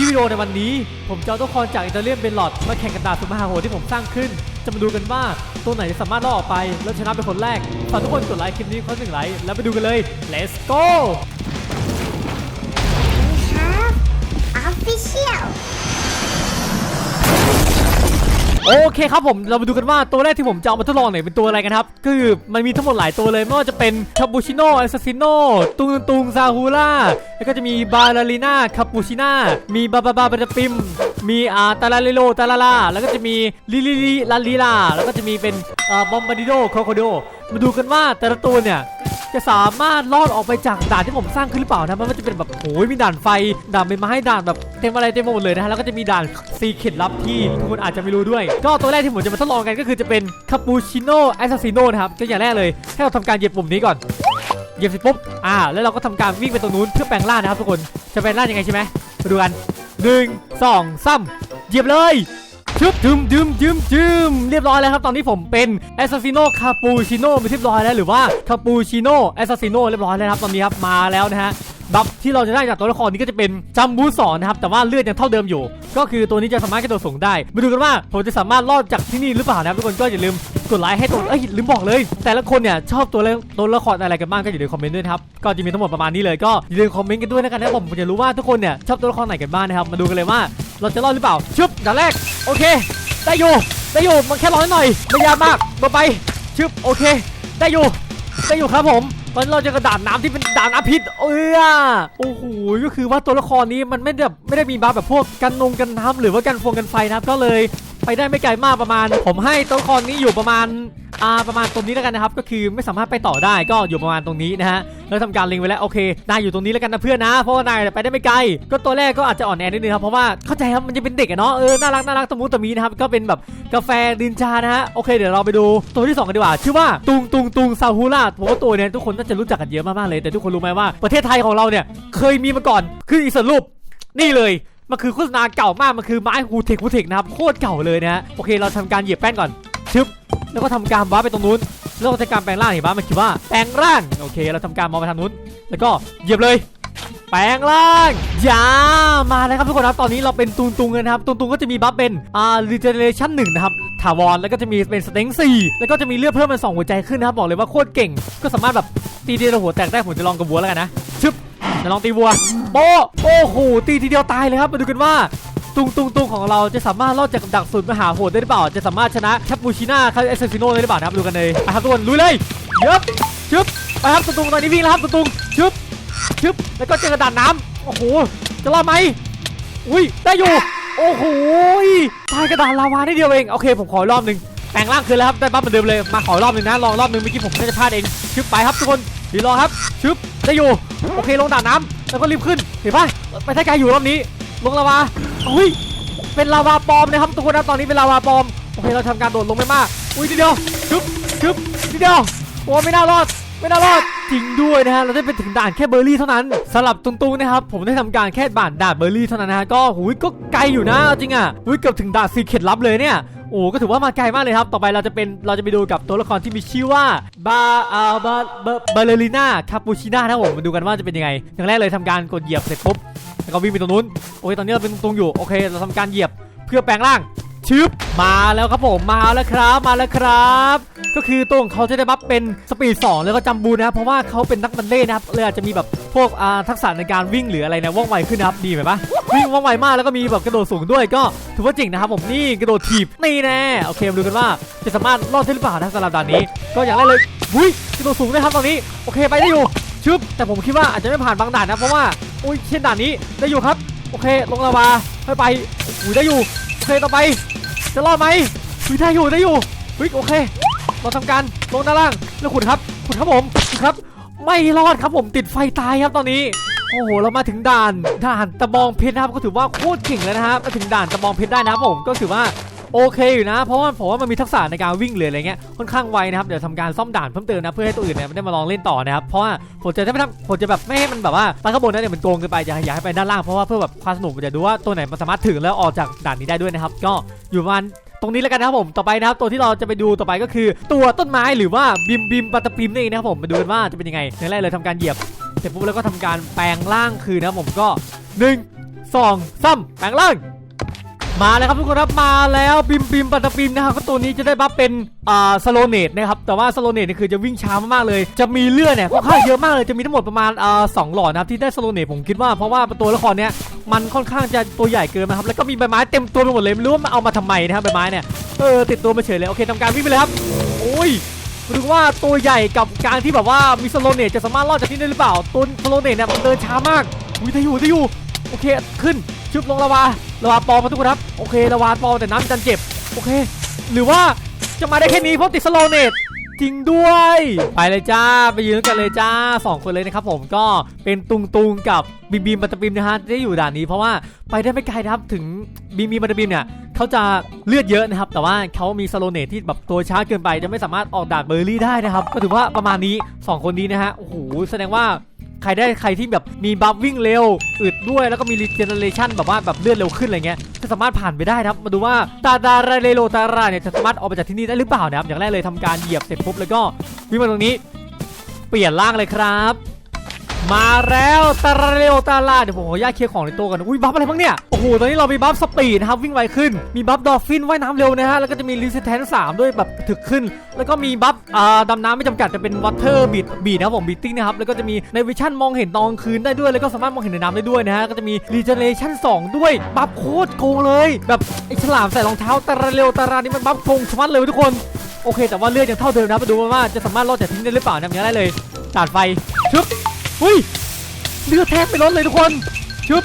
ที่วิดีโอในวันนี้ ผมจะเอาตัวละครจากอิตาเลียนเบลลอดมาแข่งกันดาบสุดมหาโหดที่ผมสร้างขึ้น จะมาดูกันว่าตัวไหนจะสามารถล่อออกไป แล้วชนะเป็นคนแรกฝากทุกคนกดไลค์คลิปนี้คนหนึ่งไลค์แล้วไปดูกันเลย let's go We have official. โอเคครับผมเรามาดูกันว่าตัวแรกที่ผมจะเอามาทดลองเนี่ยเป็นตัวอะไรกันครับ คือมันมีทั้งหมดหลายตัวเลย ไม่ว่าจะเป็นคาปูชิโน่แอสซิโน่ตุงตุงซาฮูล่าแล้วก็จะมีบาลาลีน่าคาปูชิน่ามีบาบาบาบาปิม มีอาตาลาเลโลตาลาลาแล้วก็จะมีลิลิลิลาลีลาแล้วก็จะมีเป็นเอ่อบอมบาดิโดโคโคโดมาดูกันว่าแต่ละตัวเนี่ย จะสามารถลอดออกไปจากด่านที่ผมสร้างขึ้นหรือเปล่านะมันจะเป็นแบบโอ้ยมีด่านไฟด่านใบไม้ด่านแบบเต็มอะไรเต็มหมดเลยนะฮะแล้วก็จะมีด่านซีเข็ดลับที่ทุกคนอาจจะไม่รู้ด้วย ก็ตัวแรกที่ผมจะมาทดลองกันก็คือจะเป็นคาปูชิโน่แอสซัสซิโน่นะครับก็อย่างแรกเลยให้เราทำการเหยียบปุ่มนี้ก่อนเหยียบเสร็จปุ๊บอ่าแล้วเราก็ทำการวิ่งไปตรงนู้นเพื่อแปลงร่างนะครับทุกคนจะแปลงร่างยังไงใช่ไหมมาดูกันหนึ่งสองสามเหยียบเลย ชึบดึมดึมดึมดึมเรียบร้อยแล้วครับ ตอนนี้ผมเป็นแอสซัสซิโนคาปูชิโน่ไปเรียบร้อยแล้วหรือว่าคาปูชิโน่แอสซัสซิโนเรียบร้อยแล้วครับตอนนี้ครับมาแล้วนะฮะ บัฟที่เราจะได้จากตัวละครนี้ก็จะเป็นจัมบูสอนนะครับแต่ว่าเลือดยังเท่าเดิมอยู่ ก็คือตัวนี้จะสามารถกระโดดสูงได้มาดูกันว่าผมจะสามารถรอดจากที่นี่หรือเปล่านะครับทุกคนก็อย่าลืมกดไลค์ให้ตัวเอ้ยลืมบอกเลย แต่ละคนเนี่ยชอบตัวละตัวละครอะไรกันบ้างก็อย่าลืมคอมเมนต์ด้วยครับก็จะมีทั้งหมดประมาณนี้เลยก็อย่าลืมคอมเมนต์กันด้วยนะครับผมผมจะรู้ว่าทุกคนเนี่ยชอบตัวละครไหนกันบ้างนะครับมาดูกันเลยว่าเราจะรอดหรือเปล่าชึบด่านแรกโอเค ได้อยู่ได้อยู่มันแค่ร้อยหน่อยไม่ยากมากมาไปชึบโอเค ได้อยู่ได้อยู่ครับผม อนนี้เราจะกระดานน้ำที่เป็นด่านอภิษเอ้ยโอ้โหก็คือว่าตัวละครนี้มันไม่ได้แบบไม่ได้มีบัฟแบบพวกกันนงกันน้ำหรือว่ากันฟงกันไฟนะครับก็เลย ไปได้ไม่ไกลมากประมาณ ผมให้ตัวละครนี้อยู่ประมาณอ่าประมาณตรงนี้แล้วกันนะครับ ก็คือไม่สามารถไปต่อได้ก็อยู่ประมาณตรงนี้นะฮะแล้วทำการล็งไว้แล้วโอเเนายอยู่ตรงนี้แล้วกันนะเพื่อนนะ เพราะว่านายไปได้ไม่ไกล ก็ตัวแรกก็อาจจะอ่อนแอนิดนึงครับเพราะว่าเข้าใจครับมันจะเป็นเด็กอะเนาะเออน่ารักน่ารักตะมุตะมีนะครับก็เป็นแบบกาแฟดินชานะฮะโอเคเดี๋ยวเราไปดูตัวที่สองกันดีกว่า ชื่อว่าตุงตุงตุงซาฮูล่าผมว่าตัวเนี้ยทุกคนน่าจะรู้จักกันเยอะมากๆเลย แต่ทุกคนรู้ไหมว่าประเทศไทยของเราเนี่ยเคยมีมาก่อนคืออีสรุปนี่เลย มันคือโฆษณาเก่ามาก มันคือไม้ฮูเทคฮูเทคนะครับโคตรเก่าเลยนะฮะโอเคเราทำการเหยียบแป้นก่อนชึบแล้วก็ทำการว้าร์ปไปตรงนู้นแล้วก็ทำการแปลงร่างเห็นปะมันคิดว่าแปลงร่างโอเคเราทำการมองไปทางนู้น แล้วก็เหยียบเลย แปลงร่างยามาแล้วครับทุกคนครับตอนนี้เราเป็นตุงตุงกันนะครับตุงตุงก็จะมีบัฟเป็นอ่า regeneration 1นะครับถาวรแล้วก็จะมีเป็นสเต็ง4แล้วก็จะมีเลือดเพิ่มเป็น2หัวใจขึ้นนะครับบอกเลยว่าโคตรเก่ง ก็สามารถแบบตีเดียวหัวแตกได้ผมจะลองกับวัวแล้วกันนะชึบ ลองตีวัวโปโอ้โหตีทีเดียวตายเลยครับมาดูกันว่าตุงตุงตุงของเราจะสามารถรอดจากดักสุดมหาโหดได้หรือเปล่า จะสามารถชนะแคปปูชิน่าคาเอสเซซิโนได้หรือเปล่านะครับดูกันเลยไปครับทุกคนลุยเลยยึบชึบไปครับตุงตุงตอนนี้วิ่งแล้วครับตุงตุงชึบชึบแล้วก็เจอกระดานน้ำโอ้โหจะรอดไหมอุ้ยได้อยู่ โอ้โหตายกระดานลาวาได้เดียวเองโอเคผมขอรอบหนึ่ง แปลงร่างคืนแล้วครับได้บัฟเหมือนเดิมเลยมาขอรอบหนึ่งนะลองรอบหนึ่งเมื่อกี้ผมน่าจะพลาดเองชึบไปครับทุกคนดีรอครับชึบได้อยู่โอเคลงด่านน้ำแล้วก็รีบขึ้นเห็นปะไปท้ายไกลอยู่รอบนี้ ลงลาวาอุ้ยเป็นลาวาปลอมนะครับทุกคนนะตอนนี้เป็นลาวาปลอมโอเคเราทำการโดดลงไม่มากอุ้ยทีเดียวชึบชึบทีเดียวโอ้ไม่น่ารอด ไม่น่ารอดจริงด้วยนะฮะเราได้ไปถึงด่านแค่เบอร์รี่เท่านั้นสำหรับตุงตุงนะครับผมได้ทำการแค่ด่านด่านเบอร์รี่เท่านั้นนะฮะก็หุยก็ไกลอยู่นะจริงอะหุยเกือบถึงด่านซีเคร็ตลับเลยเนี่ยโอ้ก็ถือว่ามาไกลมากเลยครับ ต่อไปเราจะเป็นเราจะไปดูกับตัวละครที่มีชื่อว่าบาอาบาเบเบเลริน่าคาปูชิน่านะผมมาดูกันว่าจะเป็นยังไงอย่างแรกเลยทำการกดเหยียบเสร็จปุ๊บแล้วก็วิ่งไปตรงนู้นโอเคตอนนี้เราเป็นตรงๆอยู่โอเค เราทำการเหยียบเพื่อแปลงร่าง ชึบมาแล้วครับผมมาแล้วครับมาแล้วครับ ก็คือตัวของเขาจะได้บัฟเป็นสปีด2แล้วก็จัมบูนะครับเพราะว่าเขาเป็นนักบัลเล่ต์นะครับเลยอาจจะมีแบบพวกอ่าทักษะในการวิ่งหรืออะไรนะว่องไวขึ้นนะครับดีไหมปะวิ่งว่องไวมากแล้วก็มีแบบกระโดดสูงด้วยก็ถือว่าเจ๋งนะครับผมนี่กระโดดถีบนี่แน่โอเคมาดูกันว่าจะสามารถรอดได้หรือเปล่านะสำหรับด่านนี้ ก็อย่างแรกเลยหุ้ยกระโดดสูงได้ครับตอนนี้โอเคไปได้อยู่ชึบแต่ผมคิดว่าอาจจะไม่ผ่านบางด่านนะเพราะว่าอุ้ยเช่นด่านนี้ได้อยู่ครับโอเคลงลาวาค่อยไปอุ้ยได้อยู่ เคต่อไปจะรอดไหมวิได้อยู่ได้อยู่อุ้ยโอเค เราทำการลงด้านล่างแล้วขุดครับขุดครับผมขุดครับ ไม่รอดครับผมติดไฟตายครับตอนนี้โอ้โห เรามาถึงด่าน ด่านตะบองเพชรนะครับ ก็ถือว่าโคตรเก่งแล้วนะฮะมาถึงด่านตะบองเพชรได้นะครับผม ก็ถือว่า โอเคอยู่นะ เพราะว่าผมว่ามันมีทักษะในการวิ่งหรือะไรเงี้ยค่อนข้างไวนะครับเดี๋ยวทำการซ่อมด่านเพิ่มเติมนะเพื่อให้ตัวอื่นเนี่ยไม่ได้มาลองเล่นต่อนะครับเพราะว่าผมจะไม่ทำผมจะแบบไม่ให้มันแบบว่าไปข้างบนนั่นเนี่ยวมันโกงเกินไปอยากอยากให้ไปด้านล่างเพราะว่าเพื่อแบบความสนุกผมจะดูว่าตัวไหนมันสามารถถึงแล้วออกจากด่านนี้ได้ด้วยนะครับก็อยู่ประมาณตรงนี้แล้วกันนะครับผมต่อไปนะครับตัวที่เราจะไปดูต่อไปก็คือ ตัวต้นไม้หรือว่าบิมบิมปัตตปิมนี่นเองนะครับผมมาดูกันว่าจะเป็นยังไงอย่างแรกเลยทำการเหยียบเสร็จปุ๊บแล้วก็ทำการแปลงร่างคืนนะครับผมก็หนึ่งสองซ้ำแปลงร่าง มาแล้วครับทุกคนครับมาแล้วบิมบิมปัตตปิมนะครับก็ตัวนี้จะได้บัฟเป็นอ่าสโลเนตนะครับแต่ว่าสโลเนตเนี่ยคือจะวิ่งช้ามากๆเลย จะมีเลือดเนี่ยค่อนข้างเยอะมากเลยจะมีทั้งหมดประมาณอ่าสองหลอดนะครับที่ได้สโลเนตผมคิดว่าเพราะว่าตัวละครเนี้ยมันค่อนข้างจะตัวใหญ่เกินนะครับแล้วก็มีใบไม้เต็มตัวไปหมดเลยไม่รู้ว่ามันเอามาทำไมนะครับใบไม้เนี่ยเออติดตัวมาเฉยเลยโอเคทำการวิ่งไปเลยครับโอ้ยมาดูว่าตัวใหญ่กับการที่แบบว่ามีสโลเนตจะสามารถรอดจากที่นี่ได้หรือเปล่าตัวสโลเนตเนี่ยมันเดินช้ามากอุ้ยถ้อยู่ถ้อยู่โอเคขึ้น ชึบลงละวาละวาปอมาทุกคนครับโอเคละวาปอแต่น้ำจันเจ็บโอเค หรือว่าจะมาได้แค่นี้เพราะติดสโลเนตจริงด้วย ไปเลยจ้าไปยืนกันเลยจ้าสองคนเลยนะครับผมก็เป็นตุงตุงกับบีมบีมบัตตบิมนะฮะที่ได้อยู่ด่านนี้เพราะว่าไปได้ไม่ไกลนะครับถึงบีมบีมบัตตบิมเนี่ยเขาจะเลือดเยอะนะครับ แต่ว่าเขามีสโลเนตที่แบบตัวช้าเกินไปจะไม่สามารถออกด่านเบอร์รี่ได้นะครับ ก็ถือว่าประมาณนี้สองคนนี้นะฮะโอ้โหแสดงว่า ใครได้ใครที่แบบมีบัฟวิ่งเร็วอึดด้วยแล้วก็มีรีเจเนเรชันแบบว่าแบบเลือดเร็วขึ้นอะไรเงี้ยจะสามารถผ่านไปได้นะครับมาดูว่าตาดาราเรโลตาราเนี่ยจะสามารถออกไปจากที่นี่ได้หรือเปล่านะครับอย่างแรกเลยทำการเหยียบเสร็จปุ๊บแล้วก็วิ่งมาตรงนี้ เปลี่ยนร่างเลยครับ มาแล้วตาราเรโลตาราเดี๋ยวผมขออนุญาตเคลียร์ของในตัวกันอุ้ยบัฟอะไรบ้างเนี่ยโอ้โหตอนนี้เรามีบัฟสปีดนะครับวิ่งไวขึ้นมีบัฟดอฟฟินว่ายน้ำเร็วนะฮะแล้วก็จะมีรีเซทนสามด้วยแบบถึกขึ้น แล้วก็มีบัฟอ่าดำน้ำไม่จำกัดจะเป็นวอเตอร์บีดบีดนะครับผมบีติ้งนะครับแล้วก็จะมีในวิชั่นมองเห็นตอนคืนได้ด้วยแล้วก็สามารถมองเห็นในน้ำได้ด้วยนะฮะก็จะมีรีเจเนเรชั่น2ด้วยบัฟโคตรโกงเลยแบบไอ้ฉลามใส่รองเท้าตาราเร็วตารานี่มันบัฟโกงชมัดเลยทุกคนโอเค แต่ว่าเลือดยังเท่าเดิมนะมาดูว่าจะสามารถรอดจากที่นี่ได้หรือเปล่านะอย่างแรกเลยจาดไฟชึบ อุ้ยเลือดแทบไม่ลดเลยทุกคนชึบ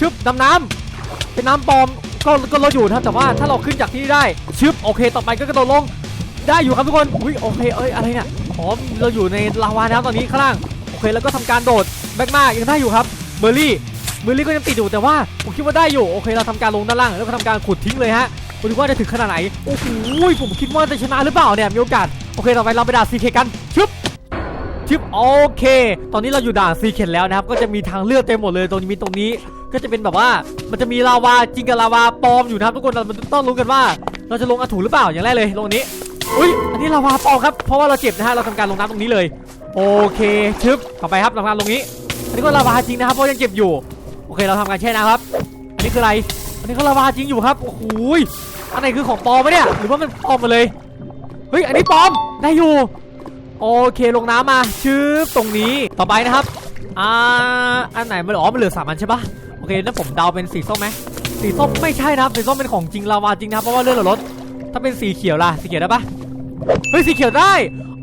ชึบดำน้ำเป็นน้ำปลอมก็ก็ลดอยู่นะแต่ว่าถ้าเราขึ้นจากที่นี่ได้ชึบโอเค ต่อไปก็กระโดดลงได้อยู่ครับทุกคนอุ้ยโอเคเอ้ยอะไรเนี่ยอ๋อเราอยู่ในลาวาน้ำตอนนี้ข้างล่างโอเคแล้วก็ทำการโดดแบกมากยังได้อยู่ครับเบอร์รี่เบอร์รี่ก็ยังติดอยู่แต่ว่าผมคิดว่าได้อยู่โอเคเราทำการลงด้านล่างแล้วก็ทำการขุดทิ้งเลยฮะมาดูว่าจะถึงขนาดไหนโอ้โหผมคิดว่าจะชนะหรือเปล่าเนี่ยมีโอกาสโอเคต่อไปเราไปด่าซีเคกันชึบ ชึบโอเค ตอนนี้เราอยู่ด่านซีเคนแล้วนะครับ ก็จะมีทางเลือกเต็มหมดเลย ตรงนี้มีตรงนี้ ก็จะเป็นแบบว่า มันจะมีลาวาจริงกับลาวาปลอมอยู่นะครับทุกคนเราต้องรู้กันว่า เราจะลงอาถูหรือเปล่าอย่างแรกเลย ลงนนี้ อุ้ย อันนี้ลาวาปลอมครับ เพราะว่าเราเจ็บนะฮะ เราทำการลงน้ำตรงนี้เลย โอเคชึบต่อไปครับทำการลงนี้ อันนี้ก็ลาวาจริงนะครับ เพราะยังเจ็บอยู่ โอเคเราทำการแช่น้ำครับ อันนี้คืออะไร อันนี้ก็ลาวาจริงอยู่ครับ โอ้โหยอันไหนคือของปลอมวะเนี่ย หรือว่ามันปลอมมาเลย เฮ้ย อันนี้ปลอม ได้อยู่ โอเคลงน้ำมาชืบตรงนี้ต่อไปนะครับอ่าอันไหนมันอ๋อมันเหลือสามอันใช่ปะโอเคนั่นผมเดาเป็นสีส้มไหมสีส้มไม่ใช่นะครับสีส้มเป็นของจริงลาวาจริงนะครับเพราะว่าเลือดเราลดถ้าเป็นสีเขียวล่ะสีเขียวได้ปะเฮ้ยสีเขียวได้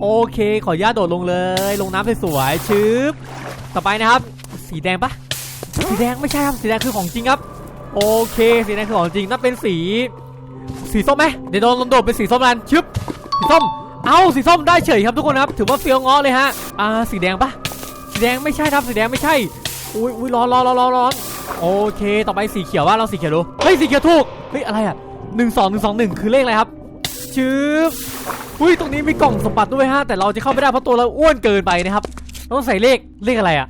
โอเค ขออนุญาตโดดลงเลย ลงน้ำสวยๆชืบต่อไปนะครับ สีแดงปะสีแดงไม่ใช่ครับสีแดงคือของจริงครับ โอเค สีแดงคือของจริงถ้าเป็นสี สีส้มไหมเดี๋ยวโดนโดดเป็นสีส้มกันชึบสีส้ม เอาสีส้มได้เฉยครับทุกคนครับ ถือว่าเฟี้ยวง้อเลยฮะ อ่าสีแดงปะสีแดงไม่ใช่ครับสีแดงไม่ใช่ อุ้ยอุ้ยร้อนร้อนร้อนร้อนร้อโอเค ต่อไปสีเขียวว่าเราสีเขียวดู เฮ้ยสีเขียวถูก เฮ้ยอะไรอะหนึ่งสองหนึ่งสองหนึ่งคือเลขอะไรครับชืบอุ้ยตรงนี้มีกล่องสมบัติด้วยฮะ แต่เราจะเข้าไม่ได้เพราะตัวเราอ้วนเกินไปนะครับ ต้องใส่เลขเลขอะไรอะ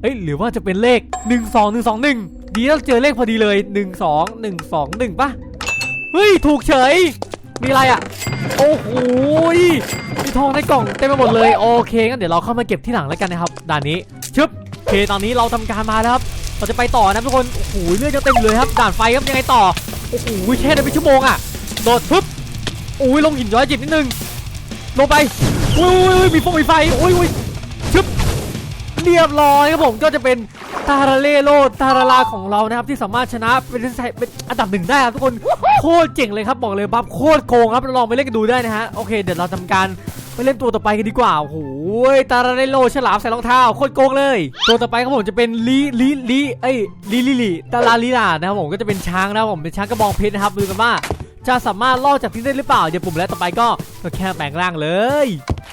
เอ้ยหรือว่าจะเป็นเลขหนึ่งสองหนึ่งสองหนึ่งดีแล้วเจอเลขพอดีเลยหนึ่งสองหนึ่งสองหนึ่งปะเฮ้ย ถูกเฉย มีอะไรอะ โอ้โหมีทองในกล่องเต็มไปหมดเลย โอเคงั้นเดี๋ยวเราเข้ามาเก็บที่หลังแล้วกันนะครับ ด่านนี้ ชึบโอเค ตอนนี้เราทำการมาแล้วครับ เราจะไปต่อนะทุกคน โอ้โห เลือดยังเต็มเลยครับ ด่านไฟครับ ยังไงต่อ โอ้โหแค่ได้เป็นชั่วโมงอะ โดดปึ๊บอุ้ย ลงหินย้อยจิตนิดนึง ลงไป อุ้ยอุ้ยอุ้ยมีฟงมีไฟ อุ้ยอุ้ยชึบเรียบร้อยครับผม ก็จะเป็น ตาราเล่โลตาราลาของเรานะครับที่สามารถชนะเป็นเป็นอันดับหนึ่งได้ครับทุกคนโคตรเจ๋งเลยครับบอกเลยบัฟโคตรโกงครับลองไปเล่นกันดูได้นะฮะโอเคเดี๋ยวเราทำการไปเล่นตัวต่อไปกันดีกว่าโอ้โหตาราเล่โลฉลามใส่รองเท้าโคตรโกงเลย ตัวต่อไปครับผมจะเป็นลีลีลีเอ้ยลีลีลีตาราลีลานะครับผมก็จะเป็นช้างนะครับผมเป็นช้างกระบองเพชรนะครับดูกันว่าจะสามารถรอจากที่ได้หรือเปล่าเดี๋ยวปุ่มแล้วต่อไปก็แค่แปลงร่างเลย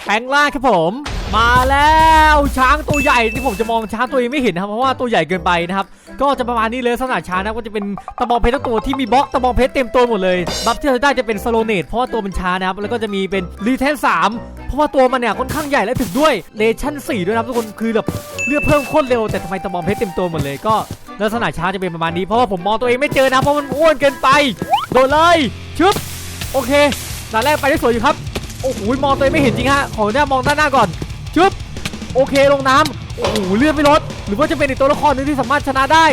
แปลงร่างครับผม มาแล้วช้างตัวใหญ่ที่ผมจะมองช้างตัวเองไม่เห็นนะครับเพราะว่าตัวใหญ่เกินไปนะครับก็จะประมาณนี้เลยลักษณะช้างนะก็จะเป็นตะบองเพชรตัวที่มีบล็อกตะบองเพชรเต็มตัวหมดเลยบัฟที่เราได้จะเป็นสโลเนตเพราะว่าตัวมันช้านะครับแล้วก็จะมีเป็นรีเทนสามเพราะว่าตัวมันเนี่ยค่อนข้างใหญ่และถึงด้วยเลชั่น4ด้วยนะครับทุกคนคือแบบเลือดเพิ่มโคตรเร็วแต่ทำไมตะบองเพชรเต็มตัวหมดเลยก็ลักษณะช้างจะเป็นประมาณนี้เพราะว่าผมมองตัวเองไม่เจอนะเพราะมันอ้วนเกินไปโดนเลยชึบโอเคด่านแรกไปได้สวยอยู่ครับโอ้โหมองตัวเองไม่เห็นจริงฮะขอเนี่ยมองด้านหน้าก่อน ชึบโอเคลงน้ำโอ้โหเลื่อนไม่ลดหรือว่าจะเป็นอีกตัวละครหนึงที่สามารถชนะได้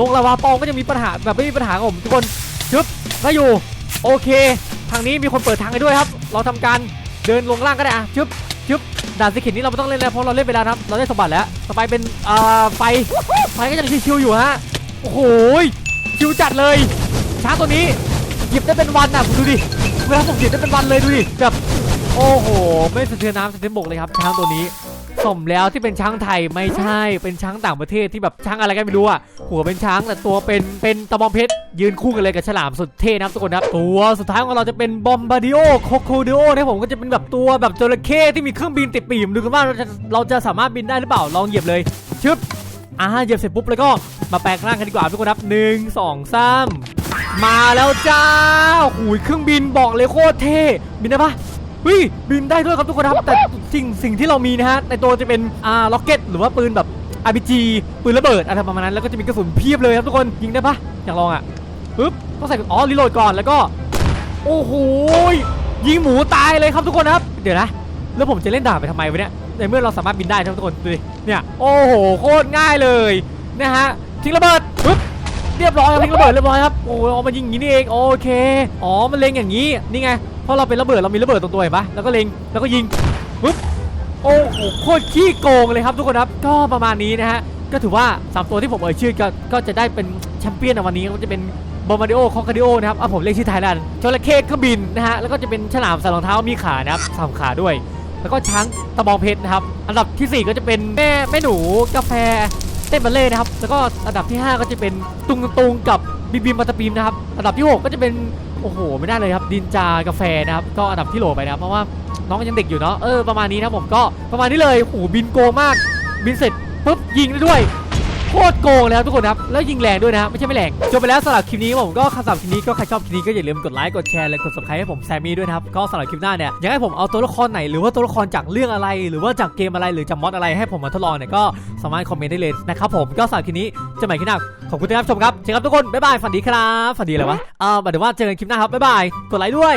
ลงลาวาปองก็จะมีปัญหาแบบไม่มีปัญหาครับผมทุกคนชึบได้อยู่ โอเค ทางนี้มีคนเปิดทางให้ด้วยครับ เราทำการเดินลงล่างก็ได้อะชึบชึบด่านสิขินนี้เราไม่ต้องเล่นแล้วเพราะเราเล่นไปแล้วนะครับ เราได้สมบัติแล้วต่อไปเป็นอ่าไฟไฟก็ยังชิวๆอยู่ฮะโอ้โหชิวจัดเลยช้างตัวนี้หยิบได้เป็นวันอะคุณดูดิเวลาผมหยิบได้เป็นวันเลยดูดิแบบ โอ้โห ไม่สะเทือนน้ำสะเทือนบกเลยครับช้างตัวนี้ สมแล้วที่เป็นช้างไทยไม่ใช่ เป็นช้างต่างประเทศที่แบบช้างอะไรกันไม่รู้อะหัวเป็นช้างแต่ตัวเป็นเป็นตะบองเพชรยืนคู่กันเลยกับฉลามสุดเท่นะครับทุกคนครับตัวสุดท้ายของเราจะเป็นบอมบาดิโอโคโคดิโอนะผมก็จะเป็นแบบตัวแบบจระเข้ที่มีเครื่องบินติดปีกดูกันว่าเราจะเราจะสามารถบินได้หรือเปล่าลองเหยียบเลยชึบอ่าเหยียบเสร็จปุ๊บแล้วก็มาแปลงร่างกันดีกว่าทุกคนครับหนึ่งสองสามมาแล้วจ้าหูยเครื่องบินบอกเลยโคตรเท่บินได้ปะ เฮ้ยบินได้ด้วยครับทุกคนครับแต่สิ่งสิ่งที่เรามีนะฮะในตัวจะเป็นอ่าล็อกเก็ตหรือว่าปืนแบบ RPG ปืนระเบิดอะไรประมาณนั้นแล้วก็จะมีกระสุนเพียบเลยครับทุกคนยิงได้ปะอยากลองอะปึ๊บต้องใส่อ๋อรีโหลดก่อนแล้วก็ โอ้โหยิงหมูตายเลยครับทุกคนครับ เดี๋ยวนะแล้วผมจะเล่นดาบไปทำไมวะเนี่ยในเมื่อเราสามารถบินได้ครับทุกคนดูดิเนี่ยโอ้โหโคตรง่ายเลยนะฮะทิ้งระเบิดปึ๊บเรียบร้อยครับทิ้งระเบิดเรียบร้อยครับโอ้โหเอามายิงอย่างนี้นี่เองโอเคอ๋อมันเล็งอย่างนี้นี่ไง เพราะเราเป็นระเบิดเรามีระเบิดตรงตัวเห็นปะแล้วก็เล็งแล้วก็ยิงปุ๊บโอ้โหโคตรขี้โกงเลยครับทุกคนครับก็ประมาณนี้นะฮะก็ถือว่าสามตัวที่ผมเอ่ยชื่อก็ก็จะได้เป็นแชมเปี้ยนในวันนี้ก็จะเป็นบอมบาริโอคอคาดิโอนะครับอะผมเรียกชื่อไทยแล้วกันจระเข้เครื่องบินนะฮะแล้วก็จะเป็นฉลามใส่รองเท้ามีขานะครับสามขาด้วย แล้วก็ช้างตะบองเพชรนะครับ อันดับทีสี่4 ก็จะเป็นแม่แม่หนูกาแฟเต้นบัลเล่นะครับ แล้วก็อันดับที่ห้าก็จะเป็นตุงตุงกับบีบีมาตาปีมนะครับ อันดับที่หกก็จะเป็น โอ้โห ไม่ได้เลยครับดินจากาแฟนะครับ ก็อันดับที่โหลไปนะครับเพราะว่าน้องยังเด็กอยู่เนาะเออประมาณนี้นะผมก็ประมาณนี้เลยโอ้โหบินโกมากบินเสร็จปุ๊บยิงได้ด้วย โคตรโกงเลยครับทุกคนครับ แล้วยิงแรงด้วยนะครับไม่ใช่ไม่แรงจบไปแล้วสำหรับคลิปนี้ผมก็สำหรับคลิปนี้ก็ใครชอบคลิปนี้ก็อย่าลืมกดไลค์กดแชร์และกด subscribe ให้ผมแซมมี่ด้วยนะครับก็สำหรับคลิปหน้าเนี่ยอยากให้ผมเอาตัวละครไหนหรือว่าตัวละครจากเรื่องอะไร หรือว่าจากเกมอะไรหรือจากมอดอะไรให้ผมมาทดลองเนี่ยก็สามารถคอมเมนต์ได้เลยนะครับผมก็สำหรับคลิปนี้จะใหม่คลิปหน้าขอบคุณที่รับชมครับเจอกันครับทุกคนบ๊ายบายฝันดีครับฝันดีอะไรวะเอ่าหมายถึงว่าเจอกันคลิปหน้าครับบ๊ายบายกดไลค์ด้วย